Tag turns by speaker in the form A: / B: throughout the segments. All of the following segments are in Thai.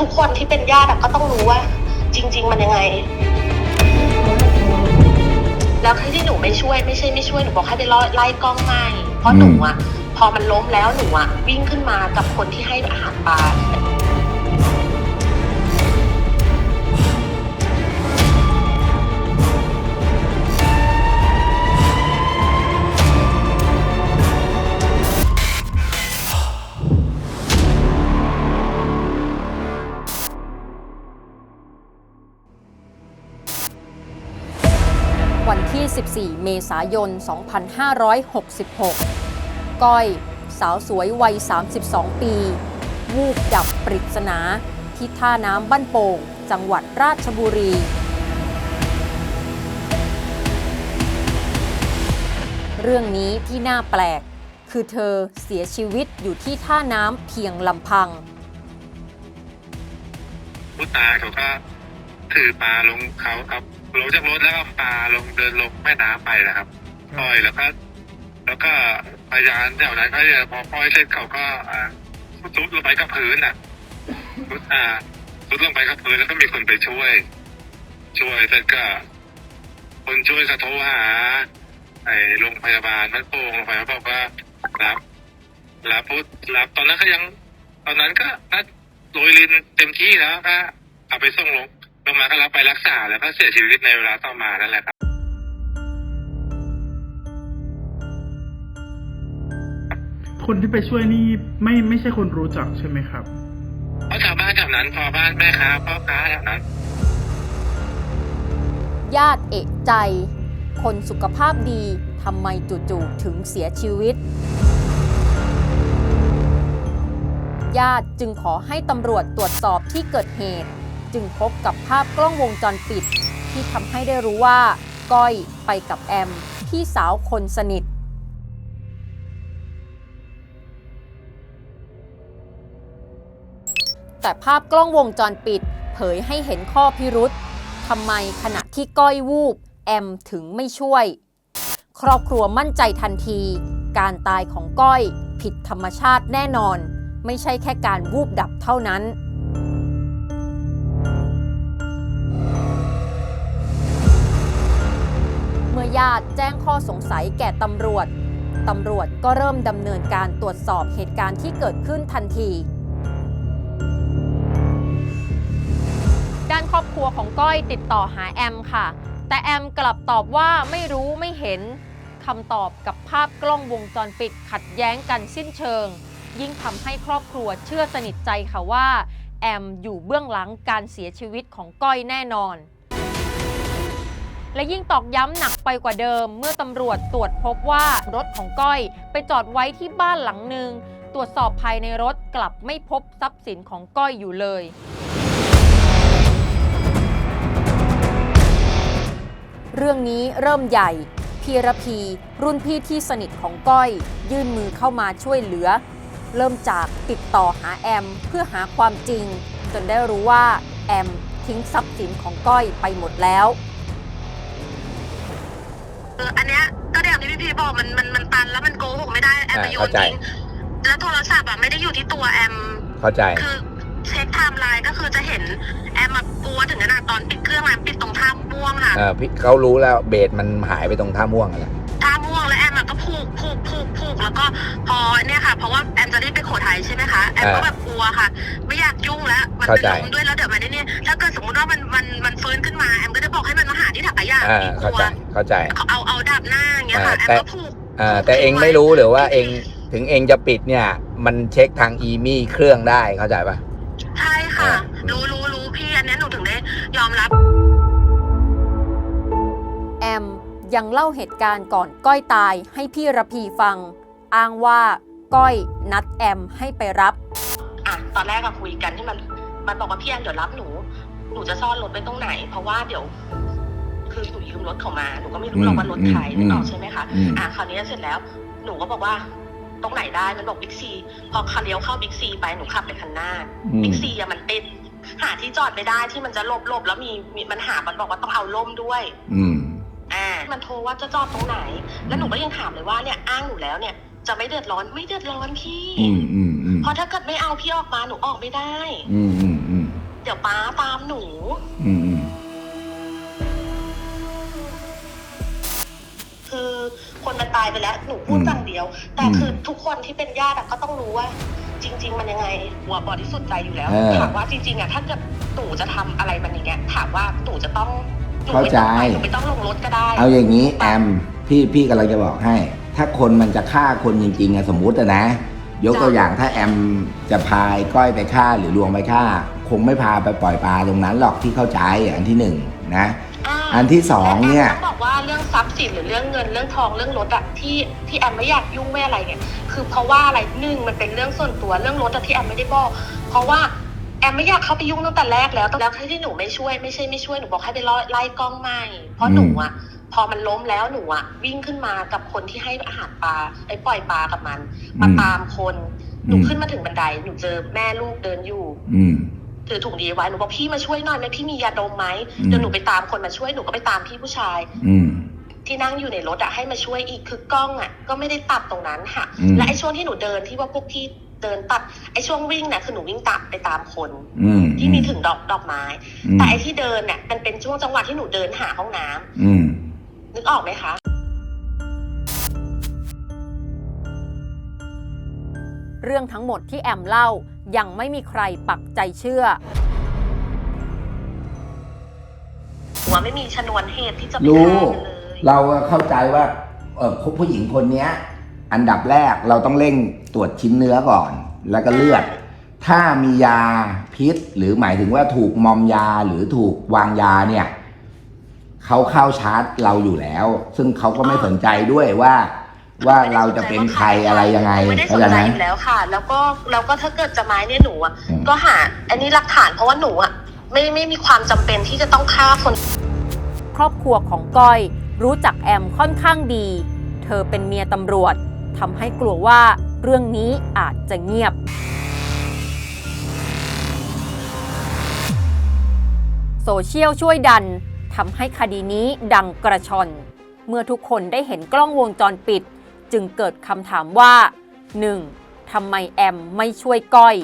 A: ทุกคนที่เป็นญาติอะก็ต้องรู้ว่า จริง ๆ มันยังไง แล้วที่หนูไม่ช่วยไม่ใช่ไม่ช่วยหนูบอกให้ไปไล่ไล่กล้องไม่เพราะหนูอะพอมันล้มแล้วหนูอะวิ่งขึ้นมากับคนที่ให้อาหารปลา
B: 4 เมษายน 2566 ก้อย สาวสวยวัย 32 ปี วูบดับปริศนา ที่ท่าน้ำบ้านโป่ง จังหวัดราชบุรีเรื่องนี้ที่น่าแปลก คือเธอเสียชีวิตอยู่ที่ท่าน้ำเพียงลำพัง
C: ผู้ตายเขาก็ถือปลาลงเขาครับ ลงจากรถแล้วก็ปลาลงเดินลงแม่น้ำไปนะครับปล่อยแล้วก็ แล้วก็พยานแถวนั้นเขาจะพอปล่อยเสร็จเขาก็อ่าซุดลงไปกับพื้นอะซุดอ่าซุดลงไปกับพื้นแล้วก็มีคนไปช่วย ช่วยเสร็จก็ คนช่วยก็โทรหาไอ้โรงพยาบาลมันโป่งโรงพยาบาลบอกว่ารับรับพูดรับตอนนั้นก็ยัง ตอนนั้นก็น่าโรยลินเต็มที่แล้วก็เอาไปส่งลง ลงมาก็รับไปรักษาแล้วก็เสียชีวิตในเวลาต่อมานั่นแหละครับ
D: คนที่ไปช่วยนี่ไม่ไม่ใช่คนรู้จักใช่ไหมครับ
C: เพราะชาวบ้านแถวนั้นพอบ้านแม่ค้าพ่อค้าแถวนั้น
B: ญาติเอกใจ คนสุขภาพดีทำไมจู่ๆถึงเสียชีวิต ญาติจึงขอให้ตำรวจตรวจสอบที่เกิดเหตุ จึงพบกับภาพกล้องวงจรปิด ที่ทำให้ได้รู้ว่า ก้อยไปกับแอม พี่สาวคนสนิท แต่ภาพกล้องวงจรปิด เผยให้เห็นข้อพิรุษทำไมขณะที่ก้อยวูบ แอมถึงไม่ช่วย ครอบครัวมั่นใจทันที การตายของก้อยผิดธรรมชาติแน่นอน ไม่ใช่แค่การวูบดับเท่านั้น ญาติแจ้งข้อสงสัยแก่ตำรวจ ตำรวจก็เริ่มดำเนินการตรวจสอบเหตุการณ์ที่เกิดขึ้นทันที ด้านครอบครัวของก้อยติดต่อหาแอมค่ะ แต่แอมกลับตอบว่าไม่รู้ไม่เห็นคำตอบกับภาพกล้องวงจรปิดขัดแย้งกันสิ้นเชิง ยิ่งทำให้ครอบครัวเชื่อสนิทใจค่ะว่า แอมอยู่เบื้องหลังการเสียชีวิตของก้อยแน่นอน และยิ่งตอกย้ำหนักไปกว่าเดิม เมื่อตำรวจตรวจพบว่ารถของก้อย ไปจอดไว้ที่บ้านหลังหนึ่งตรวจสอบภายในรถกลับไม่พบทรัพย์สินของก้อยอยู่เลยเรื่องนี้เริ่มใหญ่พีระพี รุ่นพี่ที่สนิทของก้อย ยื่นมือเข้ามาช่วยเหลือ เริ่มจากติดต่อหาแอม เพื่อหาความจริง จนได้รู้ว่า แอม ทิ้งทรัพย์สินของก้อยไปหมดแล้ว
A: อออันเนี้ยก็อย่างที่พี่พีบอกมันมันมันตันแล้วมันโกหกไม่ได้แอม
E: อ่า
A: มาโยน
E: เข้าใจ
A: ทิ้งแล้วโทรศัพท์อะไม่ได้อยู่ที่ตัวแอม
E: เข้าใจ
A: คือเช็คไทม์ไลน์ก็คือจะเห็นแอมมากลัวถึงขนาดตอนปิดเครื่องมาปิดตรงท่าม่วงค่ะ
E: เออพี่เขารู้แล้วเบสมันหายไปตรงท่าม่วงอะไร
A: ท่าม่วงแล้วแอมอะก็ผูกผูกผูกผูกแล้วก็พอเนี่ยค่ะ เพราะว่าแอมจะได้ไปโขไทยใช่ไหมคะแอมก็แบบกลัวค่ะ ไม่อยากยุ่งแล้วมันเป็นลมด้วยแล้วเดี๋ยวมันได้เนี่ยถ้าเกิดสมมติว่ามันมันมันฟื้นขึ้นมาแอมก็จะบอกให้มันมาหาที่ถังขยะ
E: อ่า
A: พี่ก
E: เข้า
A: ลัว
E: ใจเข้าใจ
A: เอาเอาเอา ดับหน้าอย่างเงี้ยค่ะแอมก็ผูก
E: อ่าแต่เองไม่รู้หรือว่าเองถึงเองจะปิดเนี่ย มันเช็คทางอีมี่เครื่องได้เข้าใจปะ
A: ใช่ค่ะ
E: อ่า
A: รู้รู้รู้พี่อันเนี้ยหนูถึงได้ยอมรับ
B: แอมยังเล่าเหตุการณ์ก่อนก้อยตายให้พี่ระพีฟัง อ้างว่าก้อยนัดแอมให้ไปรับ
A: อะตอนแรกอะคุยกันที่มัน มันบอกว่าพี่แอนเดี๋ยวรับหนู หนูจะซ่อนรถไว้ตรงไหน เพราะว่าเดี๋ยว คือหนูยืมรถเขามาหนูก็ไม่รู้หรอกว่ารถใครนึกออกใช่ไหมคะ
E: อืม
A: อะคราวนี้เสร็จแล้วหนูก็บอกว่าตรงไหนได้มันบอกบิ๊กซีพอคันเลี้ยวเข้าบิ๊กซีไปหนูขับไปคันหน้า
E: อืม
A: บิ๊กซีอะมันติดหาที่จอดไม่ได้ที่มันจะหลบหลบแล้วมีมีมันหามันบอกว่าต้องเอาล่มด้วย
E: อืม
A: อ่ามันโทรว่าจะจอดตรงไหน แล้วหนูก็ยังถามเลยว่าเนี่ยอ้างหนูแล้วเนี่ยจะไม่เดือดร้อนไม่เดือดร้อนพี่
E: อืมอืมอืม
A: เพราะถ้าเกิดไม่เอาพี่ออกมาหนูออกไม่ได้
E: อืมอืมอืม
A: เดี๋ยวป้าตามหนู
E: อืม
A: คือคนมันตายไปแล้วหนูพูด
E: อืม
A: อย่างเดียว แต่
E: อืม
A: คือทุกคนที่เป็นญาติอะก็ต้องรู้ว่า จริง ๆ มันยังไงหัวบอที่สุดใจอยู่แล้ว
E: เออ
A: ถามว่าจริงๆอะถ้าเกิดตู่จะทำอะไรมันอย่างเงี้ยถามว่าตู่จะต้องหนู
E: เข้า
A: ไม่
E: ใจ
A: ต้องไปหนูไม่ต้องลงรถก็ได้
E: เอาอย่างนี้แอมพี่พี่กำลังจะบอกให้ ถ้าคนมันจะฆ่าคนจริงๆอะสมมุติอะนะ ยกตัวอย่างถ้าแอมจะพายก้อยไปฆ่าหรือลวงไปฆ่า คงไม่พาไปปล่อยปลาตรงนั้นหรอกที่เข้าใจอันที่หนึ่งนะา อันที่สองเนี่ย
A: และแอมต้องบอกว่าเรื่องทรัพย์สินหรือเรื่องเงินเรื่องทองเรื่องรถอะที่ที่แอมไม่อยากยุ่งไม่อะไรเนี่ยคือเพราะว่าอะไรหนึ่งมันเป็นเรื่องส่วนตัวเรื่องรถอะที่แอมไม่ได้บอก เพราะว่าแอมไม่อยากเข้าไปยุ่งตั้งแต่แรกแล้วแต่แล้วที่หนูไม่ช่วยไม่ใช่ไม่ช่วยหนูบอกให้ไปไล่ไล่กล้องไม่เพราะหนูอะพอมันล้มแล้วหนูอะวิ่งขึ้นมากับคนที่ให้อาหารปลาไอ้ปล่อยปลากับมัน มา
E: อืม
A: ตามคน หนู
E: อืม
A: ขึ้นมาถึงบันไดหนูเจอแม่ลูกเดินอยู่
E: อืม
A: ถือถุงดีไว้หนูบอกพี่มาช่วยหน่อยไหมพี่มียาดมไหม
E: อืม
A: เดี๋ยวหนูไปตามคนมาช่วยหนูก็ไปตามพี่ผู้ชาย
E: อืม
A: ที่นั่งอยู่ในรถอะให้มาช่วยอีกคือกล้องอะก็ไม่ได้ตัดตรงนั้นค่ะ
E: อืม
A: และไอ้ช่วงที่หนูเดินที่ว่าพวกพี่เดินตัดไอ้ช่วงวิ่งเนี่ยคือหนูวิ่งตัดไปตามคน
E: อืม
A: ที่มีถึงดอกดอกไม้
E: อืม
A: แต่ไอ้ที่เดินเนี่ยมันเป็นช่วงจังหวะที่หนูเดินหาห้องน้ำ
E: อืม
A: นึกออกไหมคะ
B: เรื่องทั้งหมดที่แอมเล่า ยังไม่มีใครปักใจเชื่อ
A: หัวไม่มีชนวนเหตุที่จะไป
E: รู้
A: ฆ่ามันเลย
E: เราเข้าใจว่าเออผู้หญิงคนเนี้ย อันดับแรกเราต้องเร่งตรวจชิ้นเนื้อก่อน แล้วก็เลือด ถ้ามียาพิษ หรือหมายถึงว่าถูกมอมยาหรือถูกวางยาเนี่ยเขาเข้าชาร์จเราอยู่แล้ว ซึ่งเขาก็ไม่สนใจด้วยว่า ว่าเราจะเป็นใครอะไรยังไง
A: ไม่ได้ส
E: เข้านใจ
A: ใจ
E: ไหม
A: อยู่แล้วค่ะ แล้วก็แล้วก็ถ้าเกิดจะไม้เนี่ยหนูอะ
E: อืม
A: ก็หา อันนี้หลักฐานเพราะว่าหนูอะไม่ไม่มีความจำเป็นที่จะต้องฆ่าคน
B: ครอบครัวของก้อย รู้จักแอมค่อนข้างดี เธอเป็นเมียตำรวจทำให้กลัวว่าเรื่องนี้อาจจะเงียบ โซเชียลช่วยดันทำให้คดีนี้ดังกระชอน เมื่อทุกคนได้เห็นกล้องวงจรปิด จึงเกิดคำถามว่า 1. ทำไมแอมไม่ช่วยก้อย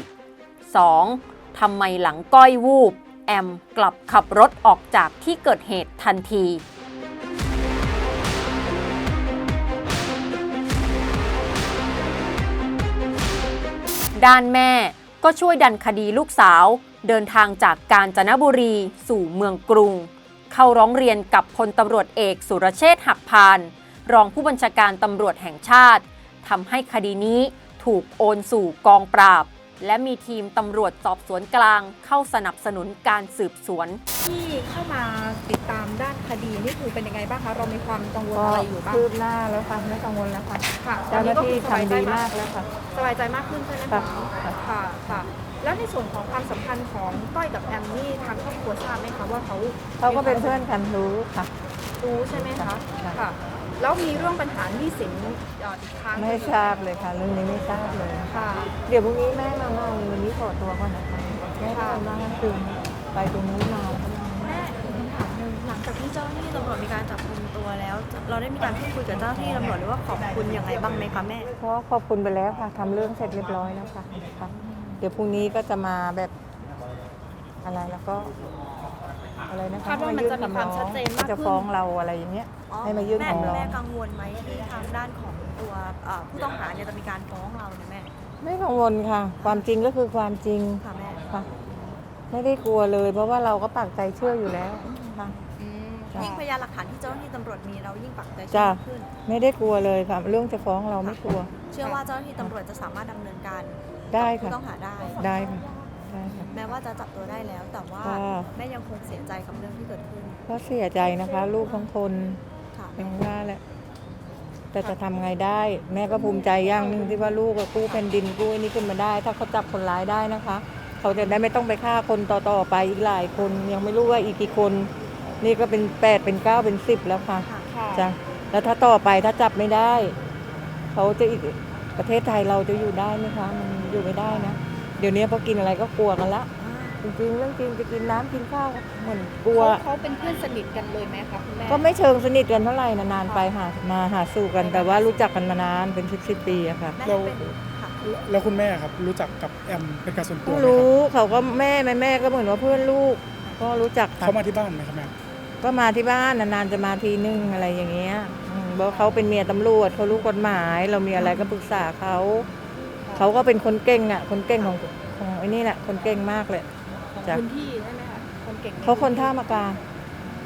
B: 2. ทำไมหลังก้อยวูบ แอมกลับขับรถออกจากที่เกิดเหตุทันทีด้านแม่ก็ช่วยดันคดีลูกสาว เดินทางจากกาญจนบุรีสู่เมืองกรุง เข้าร้องเรียนกับพลตำรวจเอกสุรเชษฐ์หักพาน รองผู้บัญชาการตำรวจแห่งชาติทำให้คดีนี้ถูกโอนสู่กองปราบ และมีทีมตำรวจสอบสวนกลางเข้าสนับสนุนการสืบสวน
F: ที่เข้ามาติดตามด้านคดีนี่คือเป็นยังไงบ้างคะ เรามีความกังวล
G: ก็
F: อะไรอยู่บ้าง
G: คืบหน้าแล้วค่ะไม่กังวลแล้วค่ะ
F: ค่ะ
G: เจ้าหน้าที่
F: ตอนนี้ก็คือสบย
G: ทำ
F: ใจ
G: ดีมากแล้วค่ะ
F: สบายใจมากขึ้นใช่ไหม
G: ค่ะ
F: คะค่ะค่ะ แล้วในส่วนของความสัมพันธ์ของก้อยกับแอมนี่ทางครอบครัวทราบไหมคะว่าเขา
G: เขาก็เป็นเพื่อนกันรู้ค่ะ
F: รู้ใช่ไหมคะ
G: ค่ะ
F: ค่ะ แล้วมีเรื่องปัญหาหนี้สินเอ่ออีกครั้ง
G: ไม่ทราบเลยค่ะเรื่องนี้ไม่ทราบเลย
F: ค่ะ
G: เดี๋ยวพรุ่งนี้แม่มาเมาวันนี้ขอตัวก่อนนะคะแม่ทำงานคืนไปตรงนู้นมา
H: แม่คำถามหนึ่งหลังจากที่เจ้าหน้าที่ตำรวจมีการจับกุมตัวแล้ว เราได้มีการพูดคุยกับเจ้าหน้าที่ตำรวจหรือว่าขอบคุณยังไงบ้างไหมคะแม่
G: เพราะขอบคุณไปแล้วค่ะทำเรื่องเสร็จเรียบร้อยแล้วค่ะค่ะ เดี๋ยวพรุ่งนี้ก็จะมาแบบอะไรแล้วก็ อะไรนะคะ
F: คาดว่ามันจะมีความชัดเจนมากขึ้น
G: จะฟ้องเราอะไรอย่างเงี้ย
H: อ๋อ
G: ให้มายื่น
H: แม่
G: คำร้อง
H: แม่กังวลไหมที่ทางด้านของตัวเอ่อผู้ต้องหาเนี่ยจะมีการฟ้องเราเนี่ยแม่
G: ไม่กังวลค่ะ ความจริงก็คือความจริง
H: ค่ะแม่
G: ค่ะ ไม่ได้กลัวเลย เพราะว่าเราก็ปักใจเชื่ออยู่แล้วค่ะ
H: อืม
G: จ้ะ
H: ยิ่งพยานหลักฐานที่เจ้าหน้าที่ตำรวจมีเรายิ่งปักใจเชื่
G: จ้ะ
H: อขึ้น
G: ไม่ได้กลัวเลยค่ะ เรื่องจะฟ้องเราไม่กลัว
H: เชื่อว่าเจ้าหน้าที่ตำรวจจะสามารถดำเนินการ
G: ได้
H: กับผู้
G: ค่ะ
H: ต้องหาได้
G: ได้ค่ะ ได้ค่ะ
H: แม้ว่าจะจับตัวได้แล้ว แต่ว่า
G: ค่ะ
H: แม่ยังคงเสียใจกับเรื่องที่เกิดขึ้น
G: ก็เสียใจนะคะ ลูกทั้งคน
H: ค่ะ
G: อย่างว่าแหละแต่จะทำไงได้ แม่ก็ภูมิใจอย่างหนึ่งที่ว่าลูกอะกู้แผ่นดินกู้ไอ้นี่ขึ้นมาได้ ถ้าเขาจับคนร้ายได้นะคะ เขาจะได้ไม่ต้องไปฆ่าคนต่อๆไปอีกหลายคนยังไม่รู้ว่าอีกกี่คน นี่ก็เป็นแปดเป็นเก้าเป็นสิบแล้วค่ะ
H: ค่ะ
F: ค่ะ
G: จ้ะแล้วถ้าต่อไปถ้าจับไม่ได้ เขาจะอีกประเทศไทยเราจะอยู่ได้ไหมคะ มันอยู่ไม่ได้นะ เดี๋ยวนี้พอกินอะไรก็กลัวกันละจริงๆเรื่องจริงจะกินน้ำกินข้าวเหมือนกลัว
F: เขาเขาเป็นเพื่อนสนิทกันเลยไหมคะคุณแม่
G: ก็ไม่เชิงสนิทกันเท่าไหร่นะนานไปหามาหาสู่กันแต่ว่ารู้จักกันมานานเป็นสิบสิบปีอะค่ะ
H: แม่
G: เรา
H: เป็นค่ะ
I: แล้วคุณแม่ครับรู้จักกับแอมเป็นการส่วนตัว
G: ก็
I: ไหมค
G: รู้
I: รับ
G: เขาก็แม่แม่แม่ก็เหมือนว่าเพื่อนลูก ก็รู้จักค่ะ
I: เขามาที่บ้านไหมครับแม่
G: ก็มาที่บ้านนานๆจะมาทีนึงอะไรอย่างเงี้ยอืมเพราะเขาเป็นเมียตำรวจเขารู้กฎหมาย เรามีอะไรก็ปรึกษาเขา เขาก็เป็นคนเก่งอะ คนเก่งของของไอ้นี่แหละคนเก่งมากเลย
F: ของ
G: จ้ะ
F: พื้นที่ใช่ไหมคะคนเก่ง
G: เขาคนท่ามากา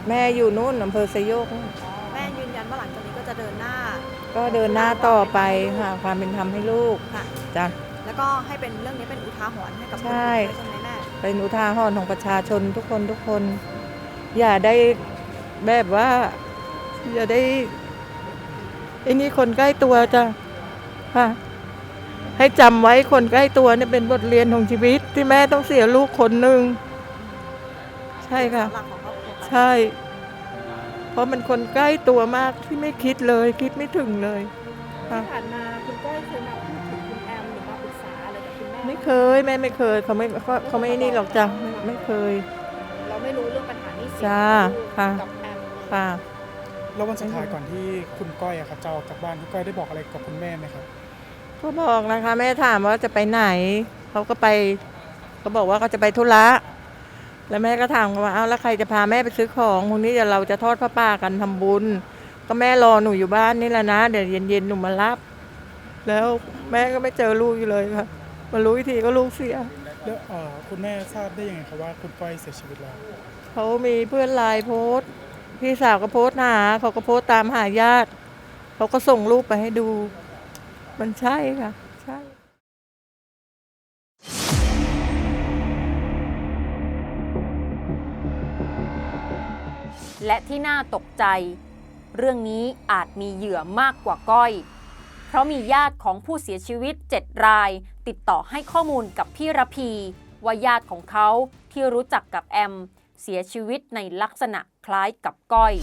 G: แม่อยู่นู่นอำเภอไซโยกนู่น
H: แม่ยืนยันว่าหลังจากนี้ก็จะเดินหน้า
G: ก็เดินหน้าต่อไปหาความเป็นธรรมให้ลูก
H: ค่ะ
G: จ้ะ
H: แล้วก็ให้เป็นเรื่องนี้เป็นอุทาหรณ์ให้กับคน
G: ใช่
H: อื่นด้วยใช่ไหมแม่
G: เป็นอุทาหรณ์ของประชาชนทุกคนทุกคน อย่าได้แบบว่า อย่าได้ไอ้นี่คนใกล้ตัวจ้ะค่ะ ให้จำไว้คนใกล้ตัวเนี่ยเป็นบทเรียนของชีวิต ที่แม่ต้องเสียลูกคนหนึ่งใช่ค่ะ
H: หลักของครอบครัว
G: ใช่ เพราะมันคนใกล้ตัวมากที่ไม่คิดเลย คิดไม่ถึงเลยค่ะ
F: ที่ผ่านมาคุณก้อยเคยมาพูดถึงคุณแอมหรือมาปรึกษาอะไรกับคุณแม่
G: ไม่เคยแม่ไม่เคยเขาไม่เขาเขาไม่นี่หรอกจ้ะไม่ไม่เคย
F: เราไม่รู้เรื่องปัญหานี้สิน
G: จ้าค่ะ
F: กับแอมเลย
G: ค่ะ
I: แล้ววันสุดท้ายก่อนที่คุณก้อยอะครับจะออกจากบ้านคุณก้อยได้บอกอะไรกับคุณแม่ไหมครับ
G: ก็บอกนะคะแม่ถามว่าจะไปไหนเขาก็ไปเขาบอกว่าเขาจะไปธุระแล้วแม่ก็ถามเขาว่าเอาแล้วใครจะพาแม่ไปซื้อของพรุ่งนี้เดี๋ยวเราจะทอดพระป่ากันทำบุญ ก็แม่รอหนูอยู่บ้านนี่แหละนะเดี๋ยวเย็นๆหนูมารับ แล้วแม่ก็ไม่เจอลูกอยู่เลยค่ะมารู้อีกทีก็ลูกเสีย
I: แล้วเอ่อคุณแม่ทราบได้ยังไงครับว่าคุณก้อยเสียชีวิตแล้ว
G: เขามีเพื่อนไลน์โพสต์พี่สาวก็โพสต์หาเขาก็โพสต์ตามหาญาติเขาก็ส่งรูปไปให้ดู มันใช่ค่ะ ใช่
B: และที่น่าตกใจ เรื่องนี้อาจมีเหยื่อมากกว่าก้อย เพราะมีญาติของผู้เสียชีวิต 7 ราย ติดต่อให้ข้อมูลกับพี่ระพีว่าญาติของเขาที่รู้จักกับแอม เสียชีวิตในลักษณะคล้ายกับก้อย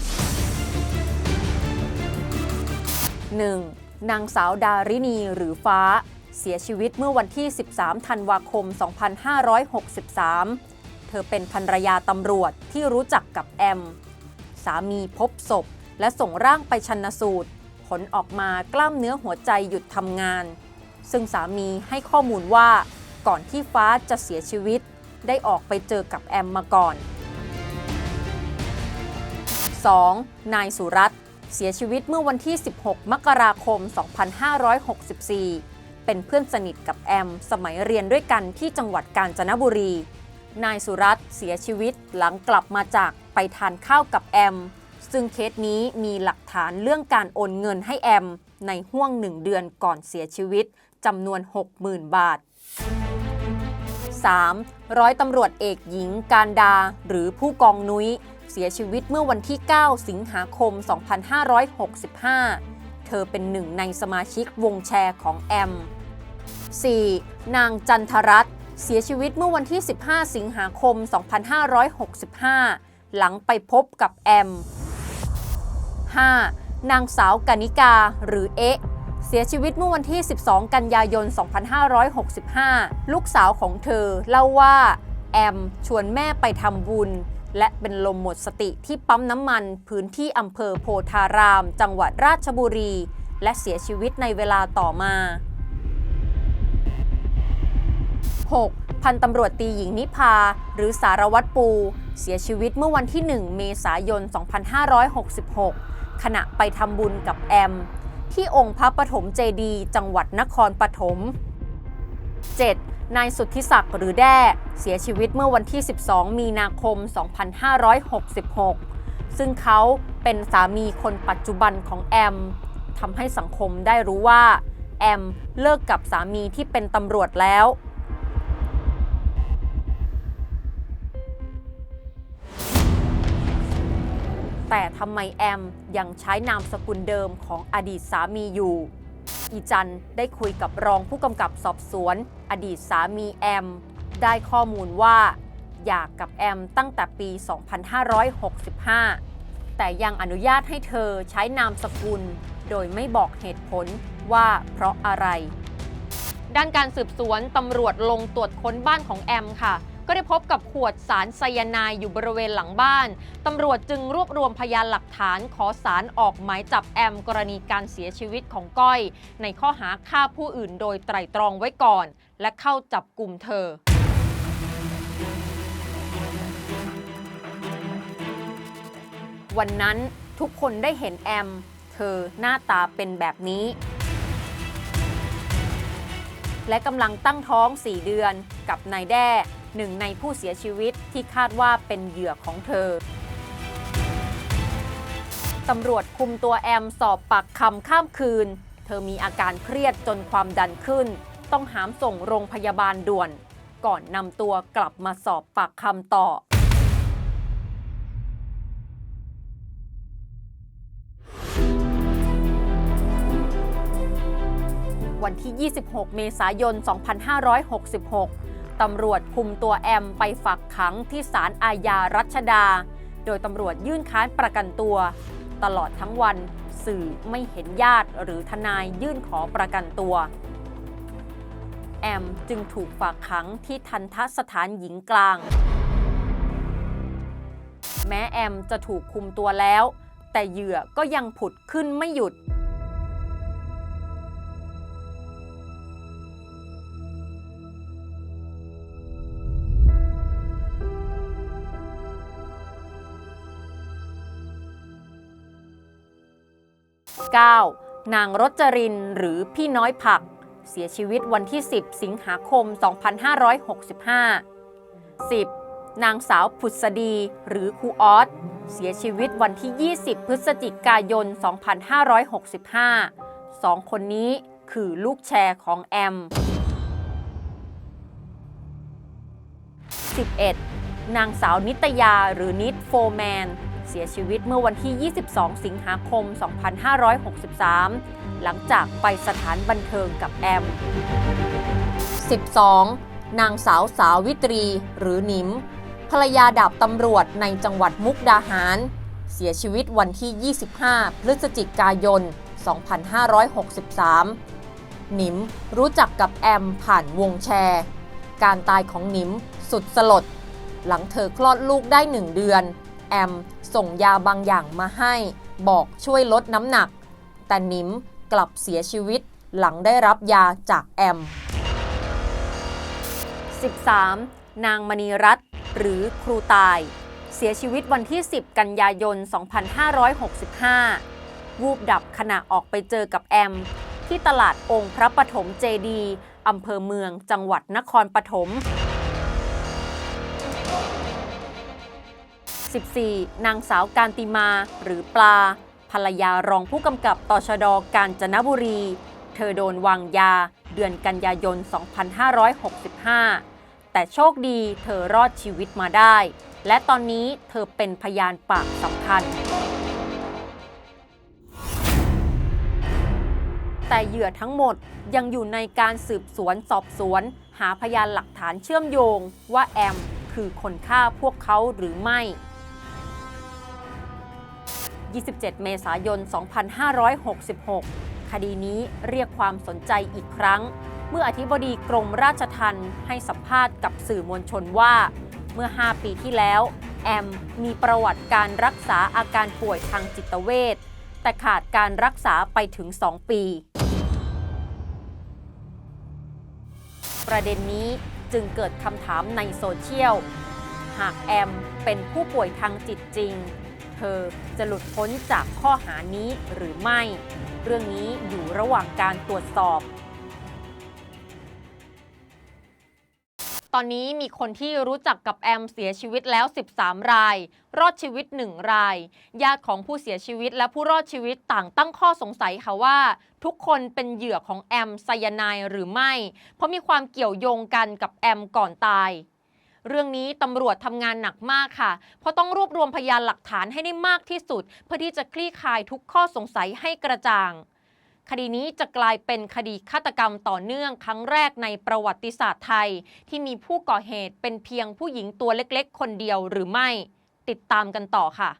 B: 1. นางสาวดารินีหรือฟ้า เสียชีวิตเมื่อวันที่ 13 ธันวาคม 2563 เธอเป็นภรรยาตำรวจที่รู้จักกับแอม สามีพบศพ และส่งร่างไปชันสูตร ผลออกมากล้ามเนื้อหัวใจหยุดทำงาน ซึ่งสามีให้ข้อมูลว่าก่อนที่ฟ้าจะเสียชีวิต ได้ออกไปเจอกับแอมมาก่อน 2. นายสุรัตน์ เสียชีวิตเมื่อวันที่ 16 มกราคม 2564 เป็นเพื่อนสนิทกับแอม สมัยเรียนด้วยกันที่จังหวัดกาญจนบุรี นายสุรัตน์เสียชีวิตหลังกลับมาจากไปทานข้าวกับแอม ซึ่งเคสนี้มีหลักฐานเรื่องการโอนเงินให้แอม ในห่วงหนึ่งเดือนก่อนเสียชีวิตจำนวน 60,000 บาท 3. ร้อยตำรวจเอกหญิงการดา หรือผู้กองนุ้ย เสียชีวิตเมื่อวันที่ 9 สิงหาคม 2565 เธอเป็นหนึ่งในสมาชิกวงแชร์ของแอม 4. นางจันทรัตน์เสียชีวิตเมื่อวันที่ 15 สิงหาคม 2565 หลังไปพบกับแอม 5. นางสาวกานิกาหรือเอ๊ะเสียชีวิตเมื่อวันที่ 12 กันยายน 2565 ลูกสาวของเธอเล่าว่า แอม ชวนแม่ไปทำบุญ และเป็นลมหมดสติที่ปั๊มน้ำมันพื้นที่อำเภอโพธาราม จังหวัดราชบุรี และเสียชีวิตในเวลาต่อมา 6. พันตำรวจตีหญิงนิพา หรือสารวัตรปู เสียชีวิตเมื่อวันที่ 1 เมษายน 2566 ขณะไปทำบุญกับแอม ที่องค์พระปฐมเจดี จังหวัดนครปฐม 7. นายสุทธิศักดิ์หรือแด้เสียชีวิตเมื่อวันที่ 12 มีนาคม 2566 ซึ่งเขาเป็นสามีคนปัจจุบันของแอมทำให้สังคมได้รู้ว่า แอมเลิกกับสามีที่เป็นตำรวจแล้วแต่ทำไมแอมยังใช้นามสกุลเดิมของอดีตสามีอยู่ อีจันได้คุยกับรองผู้กำกับสอบสวน อดีตสามีแอม ได้ข้อมูลว่าอยากกับแอมตั้งแต่ปี 2565 แต่ยังอนุญาตให้เธอใช้นามสกุล โดยไม่บอกเหตุผลว่าเพราะอะไร ด้านการสืบสวนตำรวจลงตรวจค้นบ้านของแอมค่ะ ก็ได้พบกับขวดสารไซยาไนด์อยู่บริเวณหลังบ้านตำรวจจึงรวบรวมพยานหลักฐานขอสารออกหมายจับแอมกรณีการเสียชีวิตของก้อย ในข้อหาฆ่าผู้อื่นโดยไตร่ตรองไว้ก่อน และเข้าจับกลุ่มเธอวันนั้นทุกคนได้เห็นแอม เธอหน้าตาเป็นแบบนี้ และกำลังตั้งท้อง 4 เดือนกับนายแด้ หนึ่งในผู้เสียชีวิตที่คาดว่าเป็นเหยื่อของเธอตำรวจคุมตัวแอมสอบปากคำข้ามคืน เธอมีอาการเครียดจนความดันขึ้น ต้องหามส่งโรงพยาบาลด่วน ก่อนนำตัวกลับมาสอบปากคำต่อ วันที่ 26 เมษายน 2566 ตำรวจคุมตัวแอมไปฝักขังที่ศาลอาญารัชดา โดยตำรวจยื่นค้านประกันตัว ตลอดทั้งวันสื่อไม่เห็นญาติหรือทนายยื่นขอประกันตัว แอมจึงถูกฝากขังที่ทันทสถานหญิงกลาง แม้แอมจะถูกคุมตัวแล้ว แต่เหยื่อก็ยังผุดขึ้นไม่หยุด 9. นางรจรินหรือพี่น้อยผัก เสียชีวิตวันที่ 10 สิงหาคม 2565 10. นางสาวผุดสดีหรือครูออสเสียชีวิตวันที่ 20 พฤศจิกายน 2565สองคนนี้คือลูกแชร์ของแอม 11. นางสาวนิตยาหรือนิดโฟแมน เสียชีวิตเมื่อวันที่ 22 สิงหาคม 2563 หลังจากไปสถานบันเทิงกับแอม 12. นางสาวสาวิตรี หรือหนิม ภรรยาดาบตำรวจในจังหวัดมุกดาหาร เสียชีวิตวันที่ 25 พฤศจิกายน 2563 หนิมรู้จักกับแอมผ่านวงแชร์ การตายของหนิมสุดสลด หลังเธอคลอดลูกได้หนึ่งเดือน แอมส่งยาบางอย่างมาให้บอกช่วยลดน้ำหนัก แต่นิมกลับเสียชีวิตหลังได้รับยาจากแอม 13. นางมณีรัตน์หรือครูตาย เสียชีวิตวันที่ 10 กันยายน 2565 วูบดับขณะออกไปเจอกับแอม ที่ตลาดองค์พระปฐมเจดีอำเภอเมืองจังหวัดนครปฐม 14. นางสาวการติมาหรือปลา ภรรยารองผู้กำกับตชดกาญจนบุรี เธอโดนวางยา เดือนกันยายน 2565 แต่โชคดีเธอรอดชีวิตมาได้ และตอนนี้เธอเป็นพยานปากสำคัญ แต่เหยื่อทั้งหมดยังอยู่ในการสืบสวนสอบสวน หาพยานหลักฐานเชื่อมโยงว่าแอมคือคนฆ่าพวกเขาหรือไม่ 27 เมษายน 2566 คดีนี้เรียกความสนใจอีกครั้ง เมื่ออธิบดีกรมราชทัณฑ์ให้สัมภาษณ์กับสื่อมวลชนว่า เมื่อ 5 ปีที่แล้ว แอมมีประวัติการรักษาอาการป่วยทางจิตเวชแต่ขาดการรักษาไปถึง 2 ปี ประเด็นนี้จึงเกิดคำถามในโซเชียล หากแอมเป็นผู้ป่วยทางจิตจริง เธอจะหลุดพ้นจากข้อหานี้หรือไม่ เรื่องนี้อยู่ระหว่างการตรวจสอบ ตอนนี้มีคนที่รู้จักกับแอมเสียชีวิตแล้ว 13 ราย รอดชีวิต 1 ราย ญาติของผู้เสียชีวิตและผู้รอดชีวิตต่างตั้งข้อสงสัยค่ะว่าทุกคนเป็นเหยื่อของแอมไซยานด์หรือไม่ เพราะมีความเกี่ยวโยงกันกับแอมก่อนตาย เรื่องนี้ตำรวจทำงานหนักมากค่ะ เพราะต้องรวบรวมพยานหลักฐานให้ได้มากที่สุด เพื่อที่จะคลี่คลายทุกข้อสงสัยให้กระจ่าง คดีนี้จะกลายเป็นคดีฆาตกรรมต่อเนื่องครั้งแรกในประวัติศาสตร์ไทย ที่มีผู้ก่อเหตุเป็นเพียงผู้หญิงตัวเล็กๆ คนเดียวหรือไม่ ติดตามกันต่อค่ะ